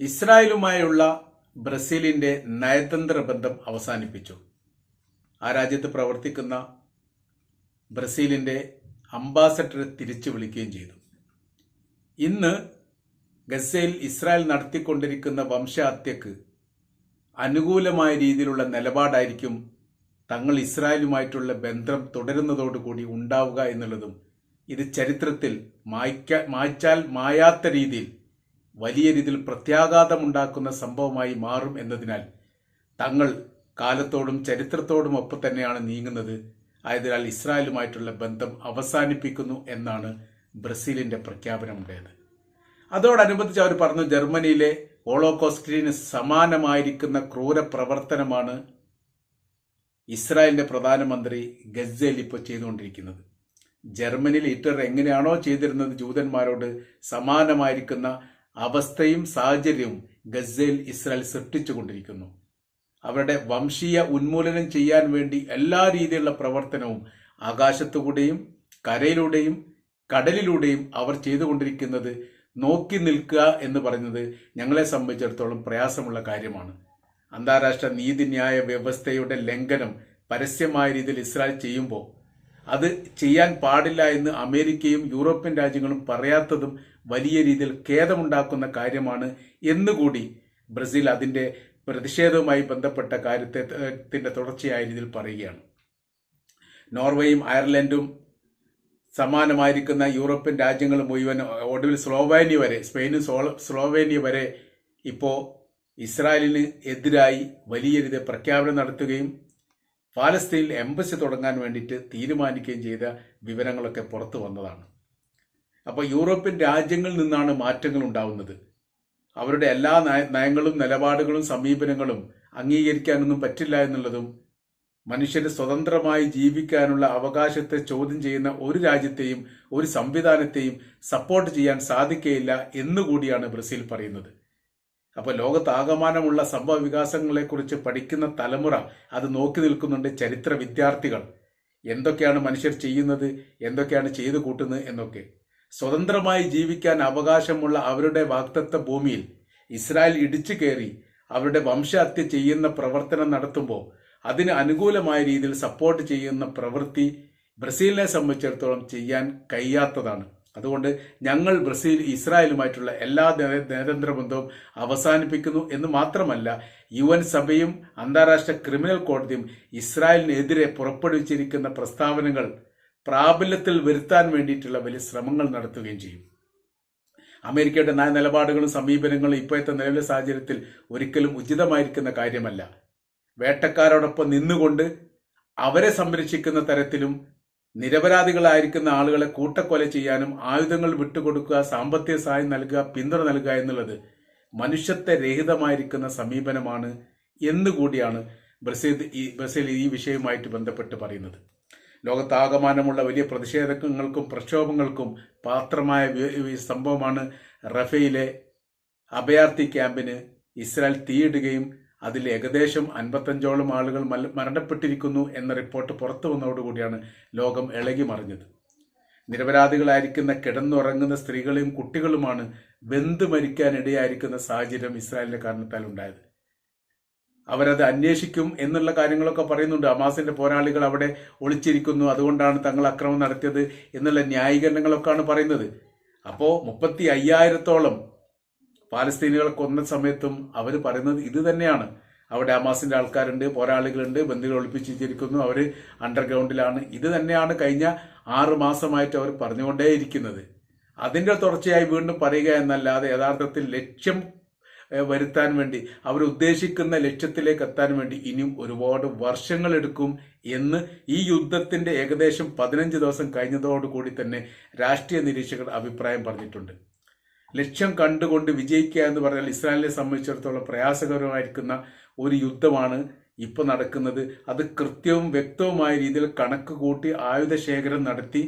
ഇസ്രായേലുമായുള്ള ബ്രസീലിന്റെ നയതന്ത്ര ബന്ധം അവസാനിപ്പിച്ചു. ആ രാജ്യത്ത് പ്രവർത്തിക്കുന്ന ബ്രസീലിന്റെ അംബാസഡറെ തിരിച്ചു വിളിക്കുകയും ചെയ്തു. ഇന്ന് ഗസയിൽ ഇസ്രായേൽ നടത്തിക്കൊണ്ടിരിക്കുന്ന വംശഹത്യക്ക് അനുകൂലമായ രീതിയിലുള്ള നിലപാടായിരിക്കും തങ്ങൾ ഇസ്രായേലുമായിട്ടുള്ള ബന്ധം തുടരുന്നതോടുകൂടി ഉണ്ടാവുക എന്നുള്ളതും ഇത് ചരിത്രത്തിൽ മായ്ക്ക മായ്ച്ചാൽ മായാത്ത രീതിയിൽ വലിയ രീതിയിൽ പ്രത്യാഘാതമുണ്ടാക്കുന്ന സംഭവമായി മാറും എന്നതിനാൽ തങ്ങൾ കാലത്തോടും ചരിത്രത്തോടും ഒപ്പം തന്നെയാണ് നീങ്ങുന്നത്. ആയതിനാൽ ഇസ്രായേലുമായിട്ടുള്ള ബന്ധം അവസാനിപ്പിക്കുന്നു എന്നാണ് ബ്രസീലിന്റെ പ്രഖ്യാപനമുണ്ടായത് അതോടനുബന്ധിച്ച് അവർ പറഞ്ഞു ജർമ്മനിയിലെ ഹോളോകോസ്റ്റിന് സമാനമായിരിക്കുന്ന ക്രൂര പ്രവർത്തനമാണ് ഇസ്രായേലിന്റെ പ്രധാനമന്ത്രി ഗസേൽ ഇപ്പോൾ ചെയ്തുകൊണ്ടിരിക്കുന്നത്. ജർമ്മനിയിൽ ഹിറ്റ്ലർ എങ്ങനെയാണോ ചെയ്തിരുന്നത് ജൂതന്മാരോട് സമാനമായിരിക്കുന്ന അവസ്ഥയും സാഹചര്യവും ഗസയിൽ ഇസ്രായേൽ സൃഷ്ടിച്ചുകൊണ്ടിരിക്കുന്നു. അവരുടെ വംശീയ ഉന്മൂലനം ചെയ്യാൻ വേണ്ടി എല്ലാ രീതിയിലുള്ള പ്രവർത്തനവും ആകാശത്തുകൂടെയും കരയിലൂടെയും കടലിലൂടെയും അവർ ചെയ്തുകൊണ്ടിരിക്കുന്നത് നോക്കി നിൽക്കുക എന്ന് പറയുന്നത് ഞങ്ങളെ സംബന്ധിച്ചിടത്തോളം പ്രയാസമുള്ള കാര്യമാണ്. അന്താരാഷ്ട്ര നീതിന്യായ വ്യവസ്ഥയുടെ ലംഘനം പരസ്യമായ രീതിയിൽ ഇസ്രായേൽ ചെയ്യുമ്പോൾ അത് ചെയ്യാൻ പാടില്ല എന്ന് അമേരിക്കയും യൂറോപ്യൻ രാജ്യങ്ങളും പറയാത്തതും വലിയ രീതിയിൽ ഖേദമുണ്ടാക്കുന്ന കാര്യമാണ് എന്നുകൂടി ബ്രസീൽ അതിന്റെ പ്രതിഷേധവുമായി ബന്ധപ്പെട്ട കാര്യത്തെ തുടർച്ചയായ രീതിയിൽ പറയുകയാണ്. നോർവേയും അയർലൻഡും സമാനമായിരിക്കുന്ന യൂറോപ്യൻ രാജ്യങ്ങൾ മുഴുവൻ ഒടുവിൽ സ്ലോവേനിയ വരെ സ്പെയിനും സ്ലോവേനിയ വരെ ഇപ്പോൾ ഇസ്രായേലിന് എതിരായി വലിയ രീതിയിൽ പ്രഖ്യാപനം നടത്തുകയും പാലസ്തീനിൽ എംബസി തുടങ്ങാൻ വേണ്ടിയിട്ട് തീരുമാനിക്കുകയും ചെയ്ത വിവരങ്ങളൊക്കെ പുറത്തു വന്നതാണ്. അപ്പോൾ യൂറോപ്യൻ രാജ്യങ്ങളിൽ നിന്നാണ് മാറ്റങ്ങൾ ഉണ്ടാവുന്നത്. അവരുടെ എല്ലാ നയങ്ങളും നിലപാടുകളും സമീപനങ്ങളും അംഗീകരിക്കാനൊന്നും പറ്റില്ല എന്നുള്ളതും മനുഷ്യന് സ്വതന്ത്രമായി ജീവിക്കാനുള്ള അവകാശത്തെ ചോദ്യം ചെയ്യുന്ന ഒരു രാജ്യത്തെയും ഒരു സംവിധാനത്തെയും സപ്പോർട്ട് ചെയ്യാൻ സാധിക്കുകയില്ല എന്നുകൂടിയാണ് ബ്രസീൽ പറയുന്നത്. അപ്പോൾ ലോകത്താകമാനമുള്ള സംഭവ വികാസങ്ങളെക്കുറിച്ച് പഠിക്കുന്ന തലമുറ അത് നോക്കി നിൽക്കുന്നുണ്ട് ചരിത്ര വിദ്യാർത്ഥികൾ. എന്തൊക്കെയാണ് മനുഷ്യർ ചെയ്യുന്നത്? എന്തൊക്കെയാണ് ചെയ്തു കൂട്ടുന്നത് എന്നൊക്കെ. സ്വതന്ത്രമായി ജീവിക്കാൻ അവകാശമുള്ള അവരുടെ വാക്തത്വ ഭൂമിയിൽ ഇസ്രായേൽ ഇടിച്ചു കയറി അവരുടെ വംശഹത്യ ചെയ്യുന്ന പ്രവർത്തനം നടത്തുമ്പോൾ അതിന് അനുകൂലമായ രീതിയിൽ സപ്പോർട്ട് ചെയ്യുന്ന പ്രവൃത്തി ബ്രസീലിനെ സംബന്ധിച്ചിടത്തോളം ചെയ്യാൻ കഴിയാത്തതാണ്. അതുകൊണ്ട് ഞങ്ങൾ ബ്രസീൽ ഇസ്രായേലുമായിട്ടുള്ള എല്ലാ നയതന്ത്ര ബന്ധവും അവസാനിപ്പിക്കുന്നു എന്ന് മാത്രമല്ല യു എൻ സഭയും അന്താരാഷ്ട്ര ക്രിമിനൽ കോടതിയും ഇസ്രായേലിനെതിരെ പുറപ്പെടുവിച്ചിരിക്കുന്ന പ്രസ്താവനകൾ പ്രാബല്യത്തിൽ വരുത്താൻ വേണ്ടിയിട്ടുള്ള വലിയ ശ്രമങ്ങൾ നടത്തുകയും ചെയ്യും. അമേരിക്കയുടെ നയ നിലപാടുകളും സമീപനങ്ങളും ഇപ്പോഴത്തെ നിലവിലെ സാഹചര്യത്തിൽ ഒരിക്കലും ഉചിതമായിരിക്കുന്ന കാര്യമല്ല. വേട്ടക്കാരോടൊപ്പം നിന്നുകൊണ്ട് അവരെ സംരക്ഷിക്കുന്ന തരത്തിലും നിരപരാധികളായിരിക്കുന്ന ആളുകളെ കൂട്ടക്കൊല ചെയ്യാനും ആയുധങ്ങൾ വിട്ടുകൊടുക്കുക സാമ്പത്തിക സഹായം നൽകുക പിന്തുണ നൽകുക എന്നുള്ളത് മനുഷ്യത്വ രഹിതമായിരിക്കുന്ന സമീപനമാണ് എന്നുകൂടിയാണ് ബ്രസീൽ ഈ ബ്രസീൽ ഈ വിഷയവുമായിട്ട് ബന്ധപ്പെട്ട് പറയുന്നത്. ലോകത്താകമാനമുള്ള വലിയ പ്രതിഷേധങ്ങൾക്കും പ്രക്ഷോഭങ്ങൾക്കും പാത്രമായ സംഭവമാണ് റഫയിലെ അഭയാർത്ഥി ക്യാമ്പിന് ഇസ്രായേൽ തീയിടുകയും അതിൽ ഏകദേശം അൻപത്തഞ്ചോളം ആളുകൾ മരണപ്പെട്ടിരിക്കുന്നു എന്ന റിപ്പോർട്ട് പുറത്തു വന്നതോടുകൂടിയാണ് ലോകം ഇളകി മറിഞ്ഞത്. നിരപരാധികളായിരിക്കുന്ന കിടന്നുറങ്ങുന്ന സ്ത്രീകളെയും കുട്ടികളുമാണ് വെന്ത് മരിക്കാനിടയായിരിക്കുന്ന സാഹചര്യം ഇസ്രായേലിന്റെ കാരണത്താൽ ഉണ്ടായത്. അവരത് അന്വേഷിക്കും എന്നുള്ള കാര്യങ്ങളൊക്കെ പറയുന്നുണ്ട്. അമാസിന്റെ പോരാളികൾ അവിടെ ഒളിച്ചിരിക്കുന്നു. അതുകൊണ്ടാണ് തങ്ങൾ അക്രമം നടത്തിയത് എന്നുള്ള ന്യായീകരണങ്ങളൊക്കെയാണ് പറയുന്നത്. അപ്പോൾ മുപ്പത്തി അയ്യായിരത്തോളം പാലസ്തീനുകളെ കൊന്ന സമയത്തും അവർ പറയുന്നത് ഇത് തന്നെയാണ്. അവിടെ ഹമാസിന്റെ ആൾക്കാരുണ്ട് പോരാളികളുണ്ട് ബന്ധുക്കൾ ഒളിപ്പിച്ചിരിക്കുന്നു. അവർ അണ്ടർഗ്രൗണ്ടിലാണ്. ഇത് തന്നെയാണ് കഴിഞ്ഞ ആറ് മാസമായിട്ട് അവർ പറഞ്ഞുകൊണ്ടേയിരിക്കുന്നത്. അതിന്റെ തുടർച്ചയായി വീണ്ടും പറയുക എന്നല്ലാതെ യഥാർത്ഥത്തിൽ ലക്ഷ്യം വരുത്താൻ വേണ്ടി അവരുദ്ദേശിക്കുന്ന ലക്ഷ്യത്തിലേക്ക് എത്താൻ വേണ്ടി ഇനിയും ഒരുപാട് വർഷങ്ങൾ എടുക്കും എന്ന് ഈ യുദ്ധത്തിന്റെ ഏകദേശം പതിനഞ്ച് ദിവസം കഴിഞ്ഞതോടുകൂടി തന്നെ രാഷ്ട്രീയ നിരീക്ഷകർ അഭിപ്രായം പറഞ്ഞിട്ടുണ്ട്. ലക്ഷ്യം കണ്ടുകൊണ്ട് വിജയിക്കുക എന്ന് പറഞ്ഞാൽ ഇസ്രായേലിനെ സംബന്ധിച്ചിടത്തോളം പ്രയാസകരമായിരിക്കുന്ന ഒരു യുദ്ധമാണ് ഇപ്പൊ നടക്കുന്നത്. അത് കൃത്യവും വ്യക്തവുമായ രീതിയിൽ കണക്ക് കൂട്ടി ആയുധ ശേഖരം നടത്തി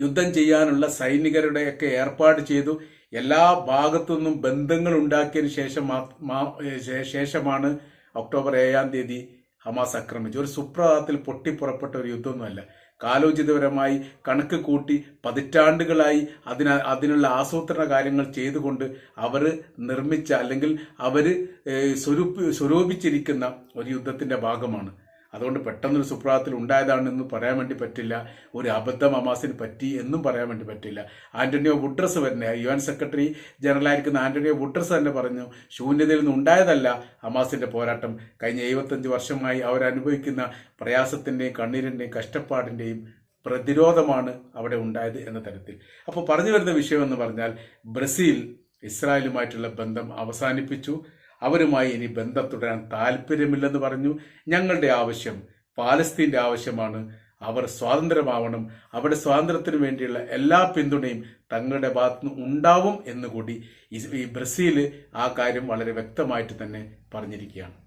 യുദ്ധം ചെയ്യാനുള്ള സൈനികരുടെയൊക്കെ ഏർപ്പാട് ചെയ്തു. എല്ലാ ഭാഗത്തുനിന്നും ബന്ധങ്ങൾ ഉണ്ടാക്കിയതിനു ശേഷം ശേഷമാണ് ഒക്ടോബർ ഏഴാം തീയതി ഹമാസ് ആക്രമിച്ചു ഒരു സുപ്രഭാതത്തിൽ പൊട്ടിപ്പുറപ്പെട്ട ഒരു യുദ്ധമൊന്നുമല്ല. കാലോചിതപരമായി കണക്ക് കൂട്ടി പതിറ്റാണ്ടുകളായി അതിന അതിനുള്ള ആസൂത്രണ കാര്യങ്ങൾ ചെയ്തുകൊണ്ട് അവർ നിർമ്മിച്ച അല്ലെങ്കിൽ അവർ സ്വരൂപ സ്വരൂപിച്ചിരിക്കുന്ന ഒരു യുദ്ധത്തിന്റെ ഭാഗമാണ്. അതുകൊണ്ട് പെട്ടെന്നൊരു സുപ്രഭാതത്തിൽ ഉണ്ടായതാണെന്ന് പറയാൻ വേണ്ടി പറ്റില്ല. ഒരു അബദ്ധം അമാസിന് പറ്റി എന്നും പറയാൻ വേണ്ടി പറ്റില്ല. ആന്റണിയോ വുഡ്രസ് തന്നെ യു എൻ സെക്രട്ടറി ജനറൽ ആയിരിക്കുന്ന ആന്റണിയോ വുഡ്രസ് തന്നെ പറഞ്ഞു ശൂന്യതയിൽ നിന്ന് ഉണ്ടായതല്ല ഹമാസിന്റെ പോരാട്ടം. കഴിഞ്ഞ എഴുപത്തഞ്ച് വർഷമായി അവരനുഭവിക്കുന്ന പ്രയാസത്തിന്റെയും കണ്ണീരിന്റെയും കഷ്ടപ്പാടിന്റെയും പ്രതിരോധമാണ് അവിടെ ഉണ്ടായത് എന്ന തരത്തിൽ. അപ്പോൾ പറഞ്ഞു വരുന്ന വിഷയം എന്ന് പറഞ്ഞാൽ ബ്രസീൽ ഇസ്രായേലുമായിട്ടുള്ള ബന്ധം അവസാനിപ്പിച്ചു. അവരുമായി ഇനി ബന്ധം തുടരാൻ താല്പര്യമില്ലെന്ന് പറഞ്ഞു. ഞങ്ങളുടെ ആവശ്യം പാലസ്തീന്റെ ആവശ്യമാണ്. അവർ സ്വാതന്ത്ര്യമാവണം. അവരുടെ സ്വാതന്ത്ര്യത്തിന് വേണ്ടിയുള്ള എല്ലാ പിന്തുണയും തങ്ങളുടെ ഭാഗത്തുനിന്ന് ഉണ്ടാവും എന്നുകൂടി ഈ ബ്രസീൽ ആ കാര്യം വളരെ വ്യക്തമായിട്ട് തന്നെ പറഞ്ഞിരിക്കുകയാണ്.